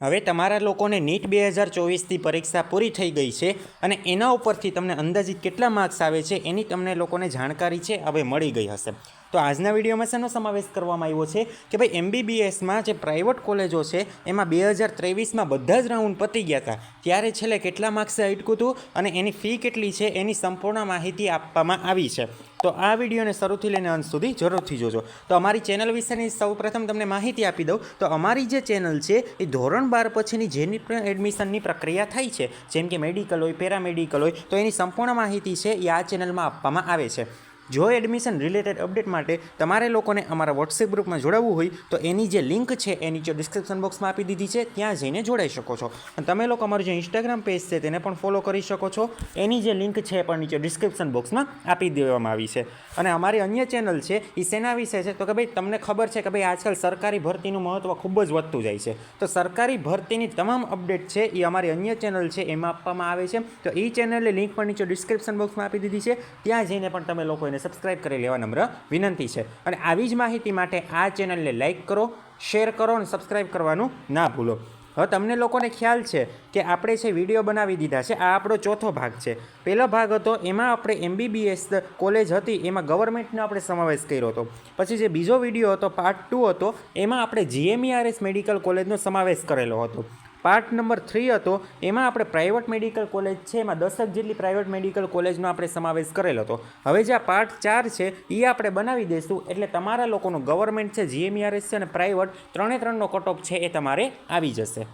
હવે તમારા લોકોને નીટ બે હજાર ચોવીસથી પરીક્ષા પૂરી થઈ ગઈ છે અને એના ઉપરથી તમને અંદાજિત કેટલા માર્ક્સ આવે છે એની તમને લોકોને જાણકારી છે, હવે મળી ગઈ હશે. તો આજના વિડીયોમાં શેનો સમાવેશ કરવામાં આવ્યો છે કે ભાઈ એમબીબીએસમાં જે પ્રાઇવેટ કોલેજો છે, એમાં બે હજાર ત્રેવીસમાં બધા જ રાઉન્ડ પતી ગયા હતા. ત્યારે છેલ્લે કેટલા માર્ક્સે અટક્યું હતું અને એની ફી કેટલી છે, એની સંપૂર્ણ માહિતી આપવામાં આવી છે. તો આ વિડીયોને શરૂથી લઈને અંત સુધી જરૂરથી જોજો. તો અમારી ચેનલ વિશેની સૌપ્રથમ તમને માહિતી આપી દઉં. તો અમારી જે ચેનલ છે, એ ધોરણ બાર પછીની જેની પણ એડમિશનની પ્રક્રિયા થાય છે, જેમ કે મેડિકલ હોય પેરામેડિકલ હોય, તો એની સંપૂર્ણ માહિતી છે, એ આ ચેનલમાં આપવામાં આવે છે. જો એડમિશન રિલેટેડ અપડેટ માટે તમારે લોકોને અમારા વોટ્સએપ ગ્રુપમાં જોડાવવું હોય, તો એની જે લિંક છે એ નીચે ડિસ્ક્રિપ્શન બોક્સમાં આપી દીધી છે, ત્યાં જઈને જોડાઈ શકો છો. અને તમે લોકો અમારું જે ઇન્સ્ટાગ્રામ પેજ છે તેને પણ ફોલો કરી શકો છો. એની જે લિંક છે એ પણ નીચે ડિસ્ક્રિપ્શન બોક્સમાં આપી દેવામાં આવી છે. અને અમારી અન્ય ચેનલ છે એ શેના વિશે છે. તો કે ભાઈ, તમને ખબર છે કે ભાઈ, આજકાલ સરકારી ભરતીનું મહત્ત્વ ખૂબ જ વધતું જાય છે. તો સરકારી ભરતીની તમામ અપડેટ છે એ અમારી અન્ય ચેનલ છે, એમાં આપવામાં આવે છે. તો એ ચેનલની લિંક પણ નીચે ડિસ્ક્રિપ્શન બોક્સમાં આપી દીધી છે. ત્યાં જઈને પણ તમે લોકો એને સબસ્ક્રાઇબ કરી લેવા નમ્ર વિનંતી છે. અને આવી જ માહિતી માટે આ ચેનલને લાઇક કરો, શેર કરો અને સબસ્ક્રાઇબ કરવાનું ના ભૂલો. હવે તમને લોકોને ખ્યાલ છે કે આપણે છે વીડિયો બનાવી દીધા છે, આ આપણો ચોથો ભાગ છે. પહેલો ભાગ હતો, એમાં આપણે એમબીબીએસ કોલેજ હતી, એમાં ગવર્મેન્ટનો આપણે સમાવેશ કર્યો હતો. પછી જે બીજો વીડિયો હતો પાર્ટ ટુ હતો, એમાં આપણે જીએમઈઆરએસ મેડિકલ કોલેજનો સમાવેશ કરેલો હતો. પાર્ટ નંબર થ્રી હતો. એમાં આપણે પ્રાઇવેટ મેડિકલ કોલેજ છે, એમાં દસક જેટલી પ્રાઇવેટ મેડિકલ કોલેજનો આપણે સમાવેશ કરેલો હતો. હવે જે આ પાર્ટ ચાર છે એ આપણે બનાવી દઈશું. એટલે તમારા લોકોનું ગવર્મેન્ટ છે જીએમઈઆરએસ છે અને પ્રાઇવેટ ત્રણે ત્રણનો કટઓફ છે એ તમારે આવી જશે.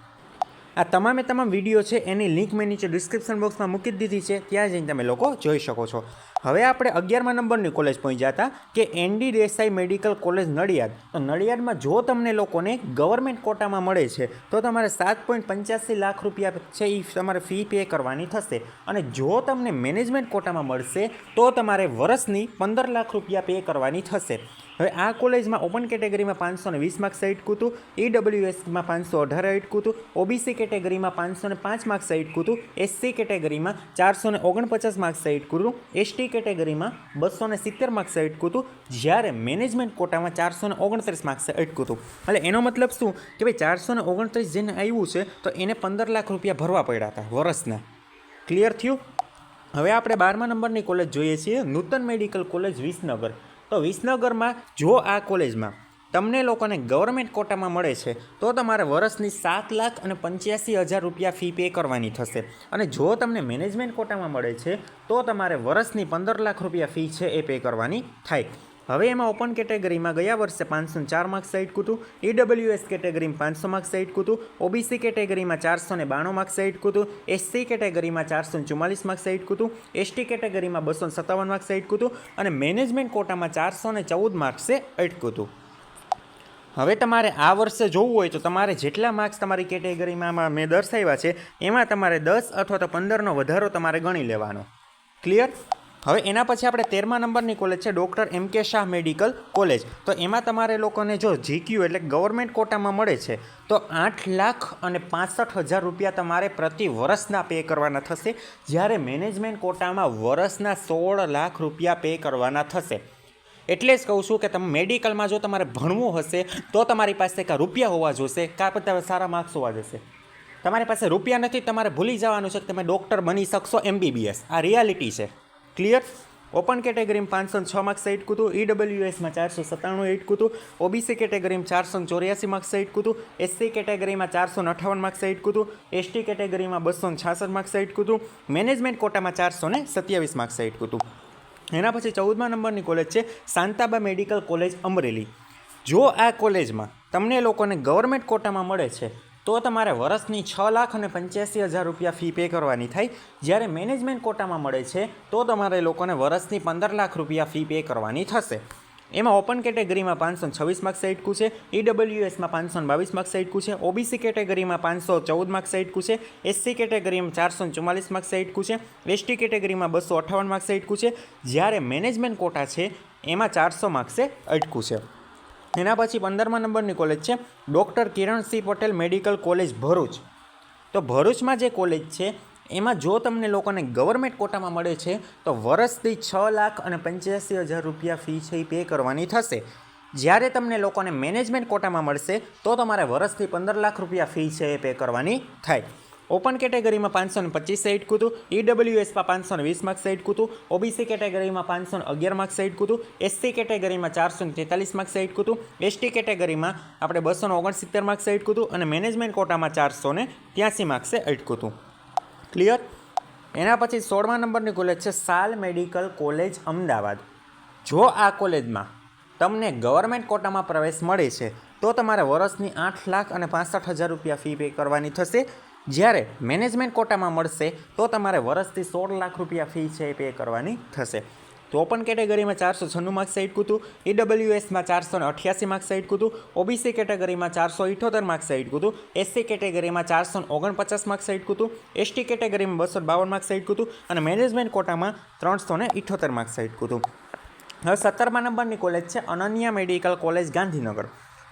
આ તમામે તમામ વીડિયો છે, એની લિંક મેં નીચે ડિસ્ક્રિપ્શન બોક્સમાં મૂકી દીધી છે. ત્યાં જઈને તમે લોકો જોઈ શકો છો. હવે આપણે અગિયારમા નંબરની કોલેજ પહોંચ્યા હતા કે ND Desai medical college Nadiad. તો નડિયાદમાં જો તમને લોકોને ગવર્મેન્ટ કોટામાં મળે છે, તો તમારે સાત પોઈન્ટ પંચ્યાસી લાખ રૂપિયા છે એ તમારે ફી પે કરવાની થશે. અને જો તમને મેનેજમેન્ટ કોટામાં મળશે, તો તમારે વર્ષની પંદર લાખ રૂપિયા પે કરવાની થશે. હવે આ કોલેજમાં ઓપન કેટેગરીમાં પાંચસો ને વીસ માર્ક્સ અટકું હતું ઈડબ્લ્યુએસમાં પાંચસો અઢાર અટકું હતું ઓબીસી કેટેગરીમાં પાંચસો ને પાંચ માર્ક્સ અટકું હતું એસસી કેટેગરીમાં ચારસો ને ઓગણપચાસ માર્ક્સ અટકું હતું એસટી કેટેગરીમાં બસો ને સિત્તેર માર્ક્સે અટક્યું હતું, જ્યારે મેનેજમેન્ટ કોટામાં ચારસો ને ઓગણત્રીસ માર્ક્સે અટક્યું હતું. એટલે એનો મતલબ શું? કે ભાઈ ચારસો ને ઓગણત્રીસ જેને આવ્યું છે, તો એને પંદર લાખ રૂપિયા ભરવા પડ્યા હતા વર્ષના. ક્લિયર થયું? હવે આપણે બારમા નંબરની કોલેજ જોઈએ છીએ, નૂતન મેડિકલ કોલેજ વિસનગર. તો વિસનગરમાં જો આ કોલેજમાં તમને લોકોને ગવર્મેન્ટ કોટામાં મળે છે, તો તમારે વર્ષની સાત લાખ અને પંચ્યાસી હજાર રૂપિયા ફી પે કરવાની થશે. અને જો તમને મેનેજમેન્ટ કોટામાં મળે છે, તો તમારે વર્ષની પંદર લાખ રૂપિયા ફી છે એ પે કરવાની થાય. હવે એમાં ઓપન કેટેગરીમાં ગયા વર્ષે પાંચસો ચાર માર્ક્સ સાઈડ કૂતું ઈડબ્લ્યુએસ કેટેગરીમાં પાંચસો માર્ક્સ સાઈડ કૂતું ઓબીસી કેટેગરીમાં ચારસો ને બાણું માર્ક્સ સાઈડ કૂતું એસસી કેટેગરીમાં ચારસો ચુમ્માલીસ માર્ક્સ સાઈડ કૂતું એસટી કેટેગરીમાં બસો સત્તાવન માર્ક્સ સાઈડ કૂતું, અને મેનેજમેન્ટ કોટામાં ચારસો ને ચૌદ માર્ક્સે અટકું હતું હવે તમારે આ વર્ષે જોવું હોય તો તમારે જેટલા માર્ક્સ તમારી કેટેગરીમાં મેં દર્શાવ્યા છે, એમાં તમારે દસ અથવા તો પંદરનો વધારો તમારે ગણી લેવાનો. ક્લિયર હવે એના પછી આપણે તેરમા નંબરની કોલેજ છે ડૉક્ટર એમ કે શાહ મેડિકલ કોલેજ તો એમાં તમારે લોકોને જો જીક્યુ એટલે ગવર્મેન્ટ કોટામાં મળે છે, તો આઠ લાખ અને પાસઠ હજાર રૂપિયા તમારે પ્રતિ વર્ષના પે કરવાના થશે. જ્યારે મેનેજમેન્ટ કોટામાં વર્ષના સોળ લાખ રૂપિયા પે કરવાના થશે. એટલે જ કહું છું કે તમે મેડિકલમાં જો તમારે ભણવું હશે, તો તમારી પાસે કાં રૂપિયા હોવા જોશે, કાં પછી સારા માર્ક્સ હોવા જશે. તમારી પાસે રૂપિયા નથી, તમારે ભૂલી જવાનું છે કે તમે ડૉક્ટર બની શકશો એમબીબીએસ આ રિયાલિટી છે. ક્લિયર ઓપન કેટેગરીમાં પાંચસો છ માર્ક્સ એટ કૂતું ઈડબ્લ્યુએસમાં ચારસો સત્તાણું એઇટ કૂતું ઓબીસી કેટેગરીમાં ચારસો ચોર્યાસી માર્ક્સ એટ કૂતું એસસી કેટેગરીમાં ચારસો અઠાવન માર્ક્સ એટ કૂતું એસટી કેટેગરીમાં બસો છાસઠ માર્ક્સ એઇટ કૂતું મેનેજમેન્ટ કોટામાં ચારસો ને સત્યાવીસ માર્ક્સ એટ કૂતું એના પછી ચૌદમા નંબરની કોલેજ છે શાંતાબા મેડિકલ કોલેજ અમરેલી. જો આ કોલેજમાં તમને લોકોને ગવર્મેન્ટ કોટામાં મળે છે, તો તમારે વર્ષની છ લાખ અને પંચ્યાસી હજાર રૂપિયા ફી પે કરવાની થાય. જ્યારે મેનેજમેન્ટ કોટામાં મળે છે, તો તમારે લોકોને વર્ષની પંદર લાખ રૂપિયા ફી પે કરવાની થશે. એમાં ઓપન કેટેગરીમાં પાંચસો છવ્વીસ માર્ક્સ સાઈટકું છે. ઈડબ્લ્યુએસમાં પાંચસો બાવીસ માર્ક્સ સાઈટકું છે. ઓબીસી કેટેગરીમાં પાંચસો ચૌદ માર્ક્સ સાઈટકું છે. એસસી કેટેગરીમાં ચારસો ચુમ્માલીસ માર્ક્સ સાઈટકું છે. એસટી કેટેગરીમાં બસો અઠાવન માર્ક્સ સાઈટકું છે. જ્યારે મેનેજમેન્ટ કોટા છે, એમાં ચારસો માર્ક્સે અટકું છે. એના પછી પંદરમા નંબરની કોલેજ છે. Doctor Kiransinh Patel medical college Bharuch. તો ભરૂચમાં જે કોલેજ છે એમાં જો તમને લોકોને ગવર્મેન્ટ કોટામાં મળે છે, તો વર્ષથી છ લાખ અને પંચ્યાસી હજાર રૂપિયા ફી છે એ પે કરવાની થશે. જ્યારે તમને લોકોને મેનેજમેન્ટ કોટામાં મળશે, તો તમારે વર્ષથી પંદર લાખ રૂપિયા ફી છે એ પે કરવાની થાય. ઓપન કેટેગરીમાં પાંચસો ને પચીસ સાઈડ કૂતું ઈડબ્લ્યુએસમાં પાંચસો ને વીસ માર્ક્સ સાઈડ કૂતું ઓબીસી કેટેગરીમાં પાંચસો ને અગિયાર માર્ક્સ સાઈડ કૂતું એસસી કેટેગરીમાં ચારસો ને તેતાલીસ માર્ક્સ સાઈડ કૂતું એસટી કેટેગરીમાં આપણે બસો ને ઓગણસિત્તેર માર્ક્સ સાઈડ કૂતું અને મેનેજમેન્ટ કોટામાં ચારસો ને ત્યાંસી માર્ક્સે અટકૂતું ક્લિયર? એના પછી સોળમા નંબરની કોલેજ છે સાલ મેડિકલ કોલેજ અમદાવાદ. જો આ કોલેજમાં તમને ગવર્મેન્ટ કોટામાં પ્રવેશ મળે છે, તો તમારે વર્ષની આઠ લાખ અને પાસઠ હજાર રૂપિયા ફી પે કરવાની થશે. જ્યારે મેનેજમેન્ટ કોટામાં મળશે, તો તમારે વર્ષથી સોળ લાખ રૂપિયા ફી છે એ પે કરવાની થશે. ઓપન કેટેગરીમાં ચારસો છન્નું માર્ક્સ આટકું કૂતું ઈડબ્લ્યુએસમાં ચારસો ને અઠ્યાસી માર્ક્સ આટકું હતું ઓબીસી કેટેગરીમાં ચારસો ઇઠોતેર માર્ક્સ આટકું હતું એસસી કેટેગરીમાં ચારસો ને ઓગણપચાસ માર્ક્સ આટકું હતું એસટી કેટેગરીમાં બસો બાવન માર્ક્સ આટકું હતું અને મેનેજમેન્ટ કોટામાં ત્રણસો ને ઇઠોતેર માર્ક્સ આટકું કૂતું હવે સત્તરમા નંબરની કોલેજ છે અનન્યા મેડિકલ કોલેજ ગાંધીનગર.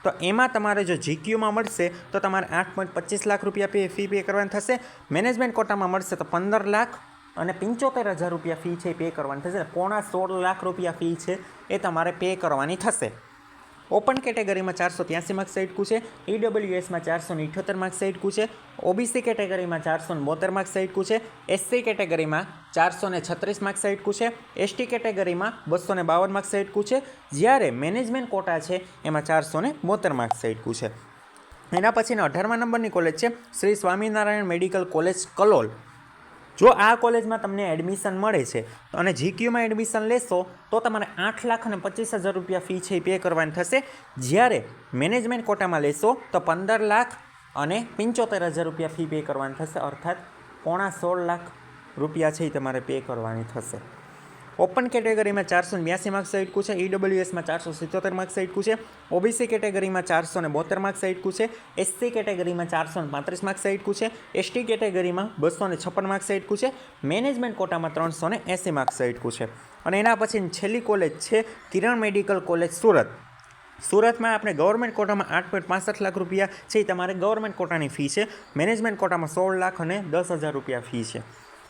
તો એમાં તમારે જો જીક્યુમાં મળશે, તો તમારે આઠ પોઈન્ટ પચીસ લાખ રૂપિયા પે ફી પે કરવાની થશે. મેનેજમેન્ટ કોટામાં મળશે તો પંદર લાખ અને પંચોતેર હજાર રૂપિયા ફી છે એ પે કરવાની થશે પોણા સોળ લાખ રૂપિયા ફી છે એ તમારે પે કરવાની થશે. ઓપન કેટેગરીમાં ચારસો ત્યાંસી માર્ક્સ સાઈડકું છે. ઈડબ્લ્યુએસમાં ચારસો ને ઇઠ્યોતેર માર્ક્સ સાઈડકું છે. ઓબીસી કેટેગરીમાં ચારસો ને બોતેર માર્ક્સ સાઈડકું છે. એસસી કેટેગરીમાં ચારસો ને છત્રીસ માર્ક્સ સાઈડકું છે. એસટી કેટેગરીમાં બસો ને બાવન માર્ક્સ સાઈડકું છે. જ્યારે મેનેજમેન્ટ કોટા છે, એમાં ચારસો ને બોતેર માર્ક્સ સાઈડકું છે. એના પછીના અઢારમા નંબરની કોલેજ છે, શ્રી સ્વામિનારાયણ મેડિકલ કોલેજ કલોલ. જો આ કોલેજમાં તમને એડમિશન મળે છે અને જીક્યુમાં એડમિશન લેશો, તો તમારે આઠ લાખ અને પચીસ હજાર રૂપિયા ફી છે એ પે કરવાની થશે. જ્યારે મેનેજમેન્ટ કોટામાં લેશો, તો પંદર લાખ અને પંચોતેર હજાર રૂપિયા ફી પે કરવાની થશે, અર્થાત પોણા સોળ લાખ રૂપિયા છે એ તમારે પે કરવાની થશે. ઓપન કેટેગરીમાં ચારસો બ્યાસી માર્ક્સ આટકું છે ઈડબ્લ્યુએસમાં ચારસો સિત્તોતેર માર્ક્સ આટકું છે ઓબીસી કેટેગરીમાં ચારસો ને બોતેર માર્ક્સ આટકું છે એસસી કેટેગરીમાં ચારસો ને પાંત્રીસ માર્ક્સ આટકું છે એસટી કેટેગરીમાં બસો ને છપ્પન માર્ક્સ આટકું છે, મેનેજમેન્ટ કોટામાં ત્રણસો ને એંસી માર્ક્સ આટકું છે. અને એના પછી છેલ્લી કોલેજ છે, કિરણ મેડિકલ કોલેજ સુરત. સુરતમાં આપણે ગવર્મેન્ટ કોટામાં આઠ પોઈન્ટ પાસઠ લાખ રૂપિયા છે તમારે ગવર્મેન્ટ કોટાની ફી છે. મેનેજમેન્ટ કોટામાં સોળ લાખ અને દસ હજાર રૂપિયા ફી છે.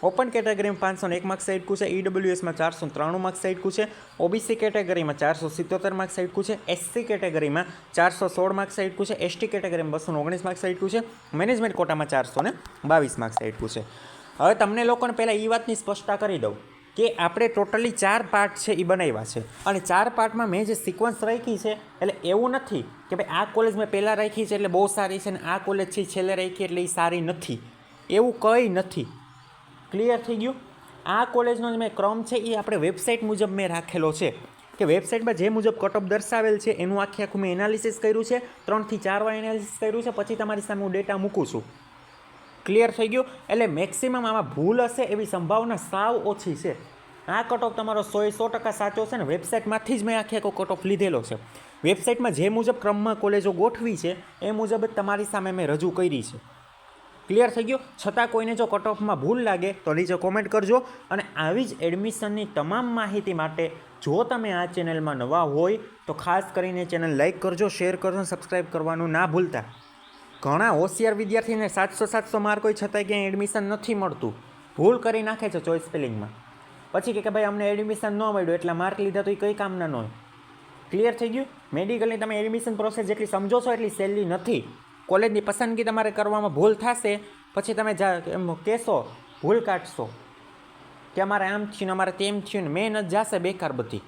ઓપન કેટેગરીમાં પાંચસો એક માર્ક્સ સાઈડકું છે ઈડબ્લ્યુએસમાં ચારસો ત્રાણું માર્ક્સ સાઈડકું છે ઓબીસી કેટેગરીમાં ચારસો સિત્તોતેર માર્ક્સ સાઈડકું છે એસસી કેટેગરીમાં ચારસો સોળ માર્ક્સ સાઈડકું છે એસટી કેટેગરીમાં બસો ઓગણીસ માર્ક્સ સાઈડકું છે મેનેજમેન્ટ કોટામાં ચારસો ને બાવીસ માર્ક્સ સાઈડકું છે. હવે તમને લોકોને પહેલાં એ વાતની સ્પષ્ટતા કરી દઉં કે આપણે ટોટલી ચાર પાર્ટ છે એ બનાવ્યા છે. અને ચાર પાર્ટમાં મેં જે સિક્વન્સ રાખી છે, એટલે એવું નથી કે ભાઈ આ કોલેજ મેં પહેલાં રાખી છે એટલે બહુ સારી છે અને આ કોલેજ છે છેલ્લે રાખી એટલે એ સારી નથી. એવું કંઈ નથી. ક્લિયર થઈ ગયું? આ કોલેજનો જે મેં ક્રમ છે, એ આપણે વેબસાઇટ મુજબ મેં રાખેલો છે. કે વેબસાઇટમાં જે મુજબ કટઓફ દર્શાવેલ છે, એનું આખે આખું મેં એનાલિસિસ કર્યું છે. ત્રણથી ચાર વાર એનાલિસિસ કર્યું છે, પછી તમારી સામે હું ડેટા મૂકું છું. ક્લિયર થઈ ગયું? એટલે મેક્સિમમ આમાં ભૂલ હશે એવી સંભાવના સાવ ઓછી છે. આ કટઓફ તમારો સોએ સો ટકા સાચો છે ને વેબસાઇટમાંથી જ મેં આખી આખો કટઓફ લીધેલો છે. વેબસાઇટમાં જે મુજબ ક્રમમાં કોલેજો ગોઠવી છે, એ મુજબ જ તમારી સામે મેં રજૂ કરી છે. ક્લિયર થઈ ગયું? છતાં કોઈને જો કટ ઓફમાં ભૂલ લાગે, તો નીચે કોમેન્ટ કરજો. અને આવી જ એડમિશનની તમામ માહિતી માટે જો તમે આ ચેનલમાં નવા હોય, તો ખાસ કરીને ચેનલ લાઇક કરજો શેર કરજો સબસ્ક્રાઈબ કરવાનું ના ભૂલતા. ઘણા હોશિયાર વિદ્યાર્થીને સાતસો સાતસો માર્ક હોય, છતાંય ક્યાંય એડમિશન નથી મળતું. ભૂલ કરી નાખે છે ચોઇસ સ્પેલિંગમાં પછી કે ભાઈ, અમને એડમિશન ન મળ્યું, એટલે માર્ક લીધા તો એ કંઈ કામના ન હોય. ક્લિયર થઈ ગયું? મેડિકલની તમે એડમિશન પ્રોસેસ જેટલી સમજો છો, એટલી સહેલી નથી. કોલેજની પસંદગી તમારે કરવામાં ભૂલ થશે, પછી તમે એમ કહેશો, ભૂલ કાઢશો. કે અમારે આમ થયું ને અમારે તેમ થયું ને મેં જ જશે બેકાર બધી.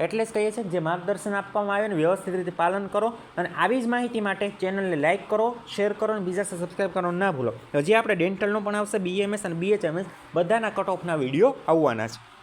એટલે જ કહીએ છીએ કે જે માર્ગદર્શન આપવામાં આવે ને વ્યવસ્થિત રીતે પાલન કરો અને આવી જ માહિતી માટે ચેનલને લાઇક કરો, શેર કરો અને બીજા સાથે સબસ્ક્રાઈબ કરવાનું ના ભૂલો. હજી આપણે ડેન્ટલનો પણ આવશે, બીએમએસ અને બીએચએમએસ, બધાના કટ ઓફના વીડિયો આવવાના છે.